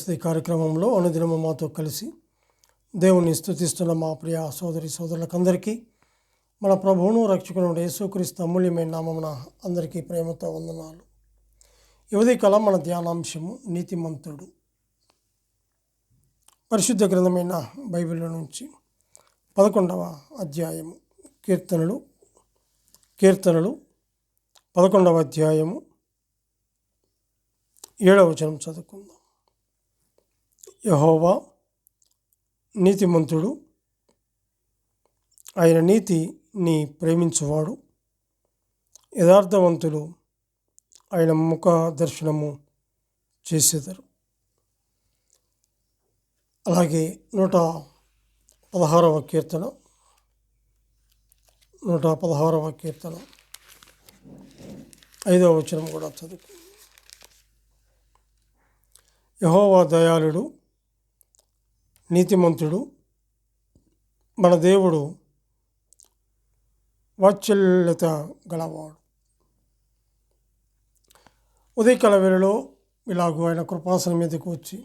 అనుదిన కార్యక్రమంలో అనుదినము మాతో కలిసి దేవుని స్థుతిస్తున్న మా ప్రియ సోదరి సోదరులకందరికీ మన ప్రభువును రక్షకునుడు యేసుక్రీస్తు అమూల్యమైన నామమున అందరికీ ప్రేమతో వందనాలు యువతి కళ మన ధ్యానాంశము నీతిమంతుడు పరిశుద్ధ గ్రంథమైన బైబిల్ నుంచి పదకొండవ అధ్యాయము కీర్తనలు కీర్తనలు పదకొండవ అధ్యాయము ఏడవ వచనం చదువుకుందాం యహోవా నీతిమంతుడు. ఆయన నీతిని ప్రేమించువాడు. యథార్థవంతులు ఆయన ముఖ దర్శనము చేసేదారు. అలాగే నూట పదహారవ కీర్తన. నూట పదహారవ కీర్తన. ఐదవ వచనం కూడా చదువు యహోవా దయాళుడు నీతిమంతుడు మన దేవుడు వాత్సల్యత గలవాడు. ఉదయకాల వేళలో ఇలాగూ ఆయన కృపాసనం మీదకు వచ్చి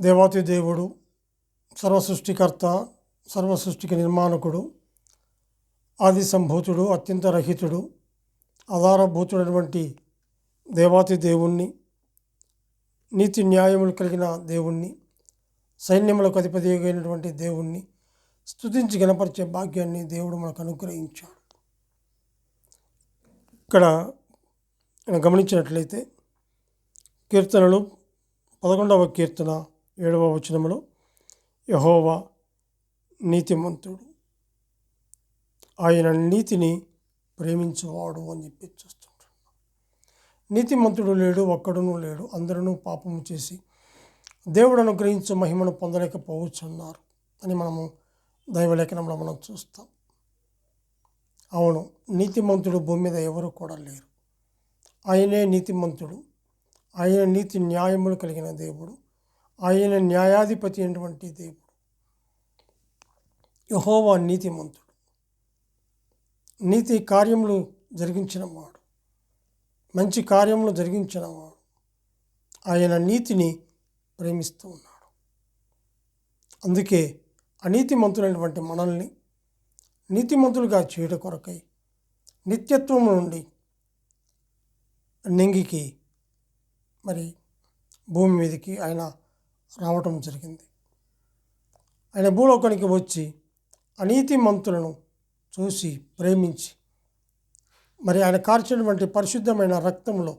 దేవాతి దేవుడు సర్వ సృష్టికర్త సర్వ సృష్టికి నిర్మాణకుడు ఆది సంభూతుడు అత్యంత రహితుడు ఆధారభూతుడైనటువంటి దేవాతి దేవుణ్ణి నీతి న్యాయములు కలిగిన దేవుణ్ణి సైన్యములకు అధిపతి అయినటువంటి దేవుణ్ణి స్థుతించి గణపరిచే భాగ్యాన్ని దేవుడు మనకు అనుగ్రహించాడు. ఇక్కడ గమనించినట్లయితే కీర్తనలు పదకొండవ కీర్తన ఏడవ వచనములో యహోవా నీతిమంతుడు ఆయన నీతిని ప్రేమించేవాడు అని చెప్పి చూస్తుంటాడు. నీతిమంతుడు లేడు ఒక్కడునూ లేడు అందరూ పాపము చేసి దేవుడు అనుగ్రహించే మహిమను పొందలేకపోవచ్చున్నారు అని మనము దైవలేఖనంలో మనం చూస్తాం. అవును నీతిమంతుడు భూమి మీద ఎవరు కూడా లేరు. ఆయనే నీతిమంతుడు. ఆయన నీతి న్యాయములు కలిగిన దేవుడు. ఆయన న్యాయాధిపతి అయినటువంటి దేవుడు. యహోవా నీతిమంతుడు. నీతి కార్యములు జరిగించినవాడు మంచి కార్యములు జరిగించినవాడు ఆయన నీతిని ప్రేమిస్తూ ఉన్నాడు. అందుకే అనీతిమంతులైనటువంటి మనల్ని నీతిమంతులుగా చేయడం కొరకై నిత్యత్వం నుండి నింగికి మరి భూమి మీదకి ఆయన రావటం జరిగింది. ఆయన భూలోకానికి వచ్చి అనీతిమంతులను చూసి ప్రేమించి మరి ఆయన కార్చినటువంటి పరిశుద్ధమైన రక్తంలో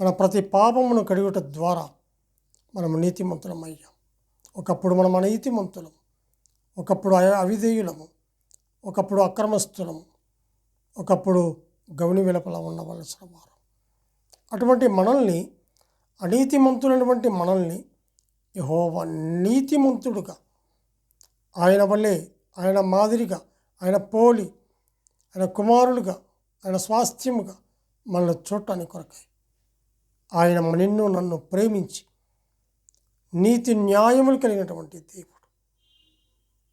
మన ప్రతి పాపమును కడిగట ద్వారా మనము నీతిమంతులం అయ్యాం. ఒకప్పుడు మనం అనీతిమంతులం. ఒకప్పుడు అవిధేయులము. ఒకప్పుడు అక్రమస్తులము ఒకప్పుడు గౌని వెలపల ఉండవలసిన వారు. అటువంటి మనల్ని అనీతిమంతులైనటువంటి మనల్ని యహోవ నీతిమంతుడుగా ఆయన వల్లే ఆయన మాదిరిగా ఆయన పోలి ఆయన కుమారులుగా ఆయన స్వాస్థ్యముగా మనల్ని చూడటానికి కొరకాయి ఆయన నిన్ను నన్ను ప్రేమించి నీతి న్యాయములు కలిగినటువంటి దేవుడు.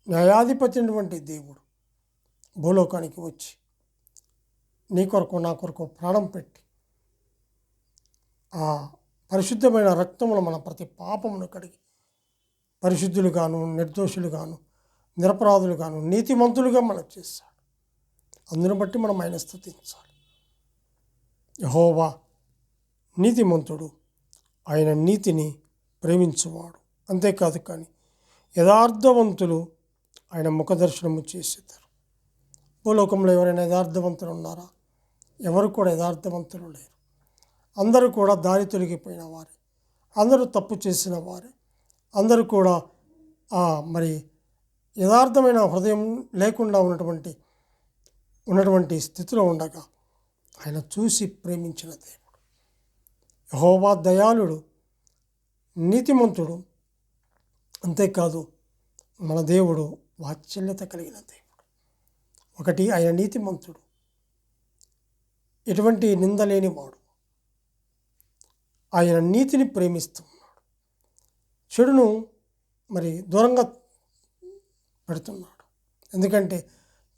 న్యాయాధిపతి అయినటువంటి దేవుడు భూలోకానికి వచ్చి నీ కొరకు నా కొరకు ప్రాణం పెట్టి ఆ పరిశుద్ధమైన రక్తములు మన ప్రతి పాపమును కడిగి పరిశుద్ధులుగాను నిర్దోషులుగాను నిరపరాధులుగాను నీతిమంతులుగా మనం చేశాడు. అందును బట్టి మనం ఆయన స్థుతించాలి. యహోవా నీతిమంతుడు ఆయన నీతిని ప్రేమించువాడు. అంతేకాదు కానీ యథార్థవంతులు ఆయన ముఖదర్శనము చేసేదారు భూలోకంలో ఎవరైనా యథార్థవంతులు ఉన్నారా ఎవరు కూడా యథార్థవంతులు లేరు. అందరూ కూడా దారి తొలగిపోయిన వారే. అందరూ తప్పు చేసిన వారే. అందరూ కూడా ఆ, మరి యథార్థమైన హృదయం లేకుండా ఉన్నటువంటి ఉన్నటువంటి స్థితిలో ఉండగా ఆయన చూసి ప్రేమించిన దేవుడు. యహోవా దయాళుడు నీతిమంతుడు. అంతేకాదు మన దేవుడు వాత్సల్యత కలిగిన దేవుడు. ఒకటి ఆయన నీతిమంతుడు. ఎటువంటి నిందలేని వాడు ఆయన నీతిని ప్రేమిస్తున్నాడు. చెడును మరి దూరంగా పెడుతున్నాడు. ఎందుకంటే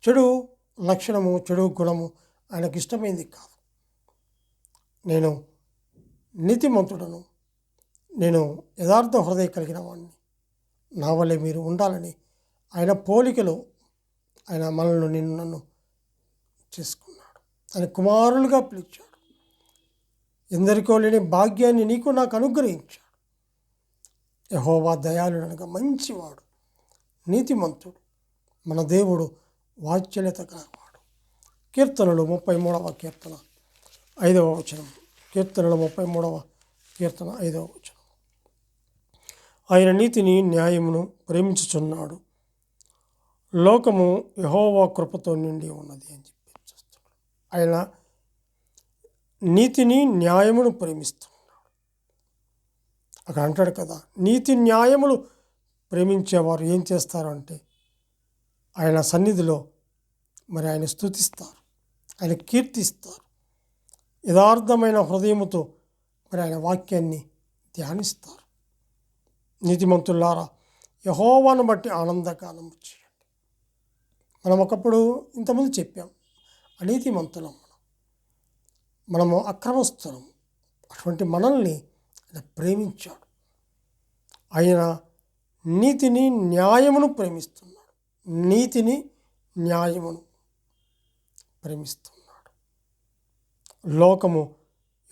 చెడు లక్షణము చెడు గుణము ఆయనకు ఇష్టమైంది కాదు. నేను నీతిమంతుడను నేను యథార్థ హృదయం కలిగిన వాడిని నా వల్లే మీరు ఉండాలని ఆయన పోలికలో ఆయన మనల్ని నిన్ను నన్ను చేసుకున్నాడు. ఆయన కుమారులుగా పిలిచాడు. ఎందరికో లేని భాగ్యాన్ని నీకు నాకు అనుగ్రహించాడు. యహోవా దయాళుడు అనగా మంచివాడు నీతిమంతుడు మన దేవుడు వాత్సల్యత కలవాడు కీర్తనలు ముప్పై మూడవ కీర్తన ఐదవ వచనం. కీర్తనలు ముప్పై మూడవ కీర్తన ఐదవ వచనం ఆయన నీతిని న్యాయమును ప్రేమించుచున్నాడు. లోకము యహోవా కృపతో నిండి ఉన్నది అని చెప్పి చూస్తున్నాడు. ఆయన నీతిని న్యాయమును ప్రేమిస్తున్నాడు. అక్కడ అంటాడు కదా నీతి న్యాయములు ప్రేమించేవారు ఏం చేస్తారు అంటే ఆయన సన్నిధిలో మరి ఆయన స్తుతిస్తారు ఆయన కీర్తిస్తారు. యథార్థమైన హృదయముతో మరి ఆయన వాక్యాన్ని ధ్యానిస్తారు. నీతిమంతులారా యహోవాను బట్టి ఆనందగానం చేయండి మనం ఒకప్పుడు ఇంతకుముందు చెప్పాం అనీతిమంతులం మనం. మనము అక్రమస్తులం. అటువంటి మనల్ని ఆయన ప్రేమించాడు. ఆయన నీతిని న్యాయమును ప్రేమిస్తున్నాడు. నీతిని న్యాయమును ప్రేమిస్తున్నాడు. లోకము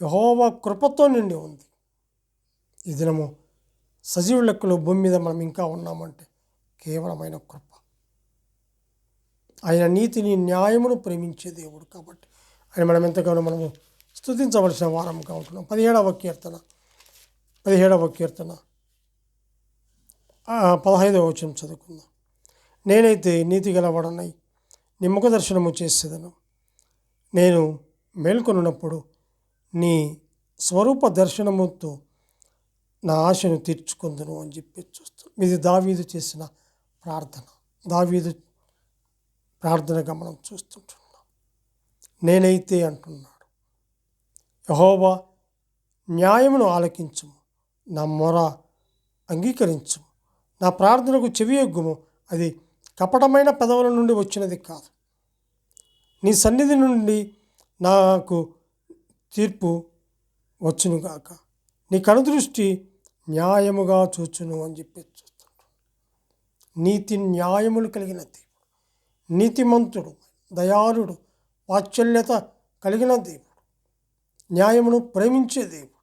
యహోవా కృపతో నిండి ఉంది. ఈ దినము సజీవ లెక్కలో భూమి మీద మనం ఇంకా ఉన్నామంటే కేవలమైన కృప. ఆయన నీతిని న్యాయమును ప్రేమించే దేవుడు కాబట్టి ఆయన మనం ఎంతగానో మనము స్థుతించవలసిన వారంగా ఉంటున్నాం. పదిహేడవ కీర్తన పదిహేడవ కీర్తన. పదహైదవ వచనం చదువుకుందాం. నేనైతే నీతి గలవాడనై నీ ముఖ దర్శనము చేసేదను. నేను మేల్కొనున్నప్పుడు నీ స్వరూప దర్శనముతో నా ఆశను తీర్చుకుందును అని చెప్పి చూస్తాం ఇది దావీదు చేసిన ప్రార్థన. దావీదు ప్రార్థనగా మనం చూస్తుంటున్నాం. నేనైతే అంటున్నాడు యహోవా న్యాయమును ఆలకించుము నా మొర అంగీకరించుము నా ప్రార్థనకు చెవియొగ్గుము అది కపటమైన పెదవుల నుండి వచ్చినది కాదు. నీ సన్నిధి నుండి నాకు తీర్పు వచ్చునుగాక. నీ కనుదృష్టి న్యాయముగా చూచును అని చెప్పి చూస్తుంటాడు. నీతి న్యాయములు కలిగిన దేవుడు నీతిమంతుడు దయాళుడు వాత్సల్యత కలిగిన దేవుడు న్యాయమును ప్రేమించే దేవుడు.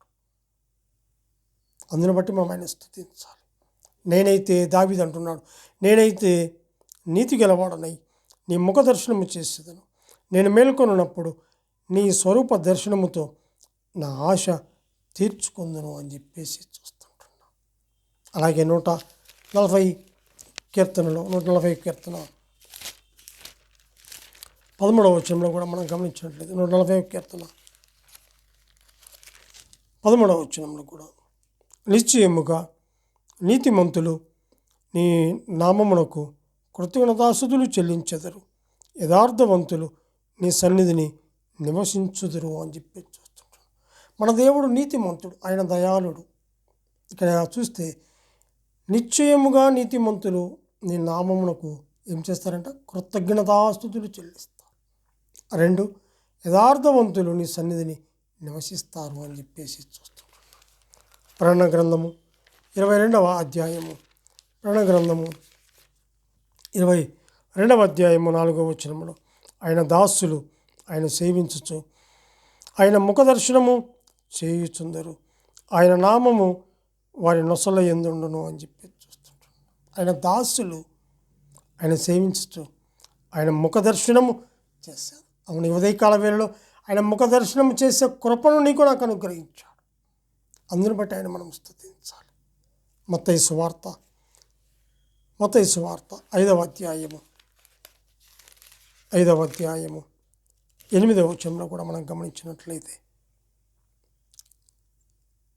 అందుని బట్టి మనం ఆయన స్థుతించాలి. నేనైతే దావిది అంటున్నాడు నేనైతే నీతి గలవాడనై నీ ముఖ దర్శనము చేసేదను. నేను మేల్కొనున్నప్పుడు నీ స్వరూప దర్శనముతో నా ఆశ తీర్చుకుందును అని చెప్పేసి చూస్తాను అలాగే నూట నలభై కీర్తనలో నూట నలభై కీర్తన పదమూడవ వచనంలో కూడా మనం గమనించినట్లయితే నూట నలభై కీర్తన. పదమూడవ వచనంలో కూడా నిశ్చయముగా నీతిమంతులు నీ నామమునకు కృతజ్ఞతాసుతులు చెల్లించెదరు. యథార్థవంతులు నీ సన్నిధిని నివసించుదురు అని చెప్పి చూస్తుంటాడు. మన దేవుడు నీతిమంతుడు ఆయన దయాళుడు. ఇక్కడ చూస్తే నిశ్చయముగా నీతిమంతులు నీ నామమునకు ఏం చేస్తారంట? కృతజ్ఞతాస్థుతులు చెల్లిస్తారు. రెండు యథార్థవంతులు నీ సన్నిధిని నివసిస్తారు అని చెప్పేసి చూస్తుంటాడు ప్రణ గ్రంథము ఇరవై రెండవ అధ్యాయము. ప్రణ గ్రంథము ఇరవై రెండవ అధ్యాయము నాలుగవ వచనములో ఆయన దాసులు ఆయన సేవించుచు ఆయన ముఖదర్శనము చేయుచుందరు. ఆయన నామము వారి నొసల ఎందుండును అని చెప్పి చూస్తుంటాడు. ఆయన దాసులు ఆయన సేవించుతూ ఆయన ముఖదర్శనము చేశారు. అవును ఉదయకాల వేళలో ఆయన ముఖదర్శనం చేసే కృపను నీకు నాకు అనుగ్రహించాడు. అందుని బట్టి ఆయన మనం స్థుతించాలి. మత్తయి సువార్త మత్తయి సువార్త ఐదవ అధ్యాయము ఐదవ అధ్యాయము ఎనిమిదవ వచనంలో కూడా మనం గమనించినట్లయితే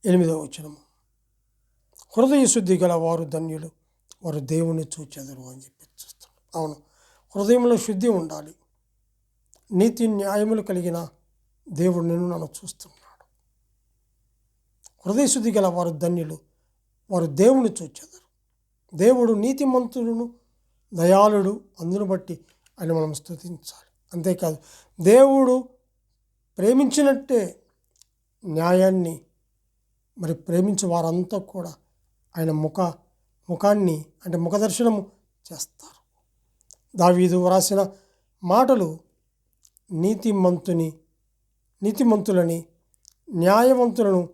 ఎనిమిదవ వచనము. హృదయ శుద్ధి గల వారు ధన్యులు. వారు దేవుని చూచెదరు అని చెప్పి చూస్తాడు అవును. హృదయంలో శుద్ధి ఉండాలి. నీతి న్యాయములు కలిగిన దేవుడు నిన్ను నన్ను చూస్తున్నాడు. హృదయ శుద్ధి గల వారు ధన్యులు. వారు దేవుని చూచెదరు. దేవుడు నీతిమంతులను దయాళుడు. అందును బట్టి అని మనం స్థుతించాలి అంతేకాదు దేవుడు ప్రేమించినట్టే న్యాయాన్ని మరి ప్రేమించే వారంతా కూడా ఆయన ముఖ ముఖాన్ని అంటే ముఖదర్శనము చేస్తారు. దావీదు వ్రాసిన మాటలు నీతిమంతుని నీతిమంతులని న్యాయవంతులను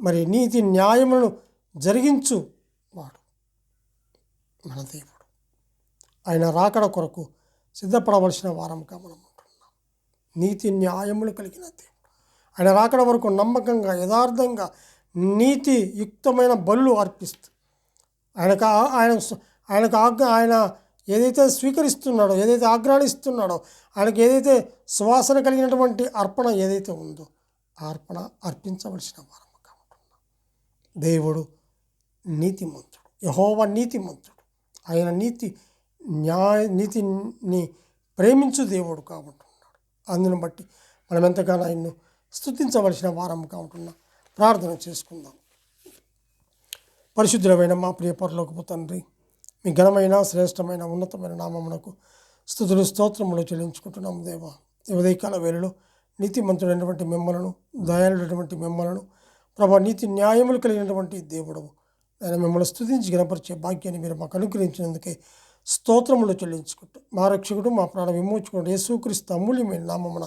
మరి నీతి న్యాయములను జరిగించు వాడు మన దేవుడు. ఆయన రాకడ కొరకు సిద్ధపడవలసిన వారంగా మనం ఉంటున్నాం. నీతి న్యాయములు కలిగిన దేవుడు. ఆయన రాకడ వరకు నమ్మకంగా యథార్థంగా నీతి యుక్తమైన బలులు అర్పిస్తూ. ఆయనకు ఆయన ఆయనకు ఆజ్ఞ ఆయన ఏదైతే స్వీకరిస్తున్నాడో ఏదైతే ఆగ్రాణిస్తున్నాడో ఆయనకు ఏదైతే సువాసన కలిగినటువంటి అర్పణ ఏదైతే ఉందో ఆ అర్పణ అర్పించవలసిన వారం ఉంటున్నాం దేవుడు నీతిమంతుడు. యహోవ నీతిమంతుడు. ఆయన నీతి న్యాయ నీతిని ప్రేమించు దేవుడు కాబట్టున్నాడు అందును బట్టి మనం ఎంతగానో ఆయన్ను స్థుతించవలసిన వారముగా ఉంటున్నాం ప్రార్థన చేసుకుందాం. పరిశుద్ధులమైన మా ప్రియ పరలోకపు తండ్రి మీ ఘనమైన శ్రేష్టమైన ఉన్నతమైన నామమునకు స్థుతులు స్తోత్రములు చెల్లించుకుంటున్నాము దేవా. ఉదయకాల వేళలో నీతిమంతుడైనటువంటి మిమ్మలను దయాళుడైనటువంటి మిమ్మలను ప్రభా నీతి న్యాయములు కలిగినటువంటి దేవుడవు. ఆయన మిమ్మల్ని స్థుతించి గణపరిచే భాగ్యాన్ని మీరు మాకు అనుగ్రహించినందుకే స్తోత్రములు చెల్లించుకుంటూ మా రక్షకుడు మా ప్రాణ విమోచకుడు యేసుక్రీస్తు అమూల్యమైన నామమున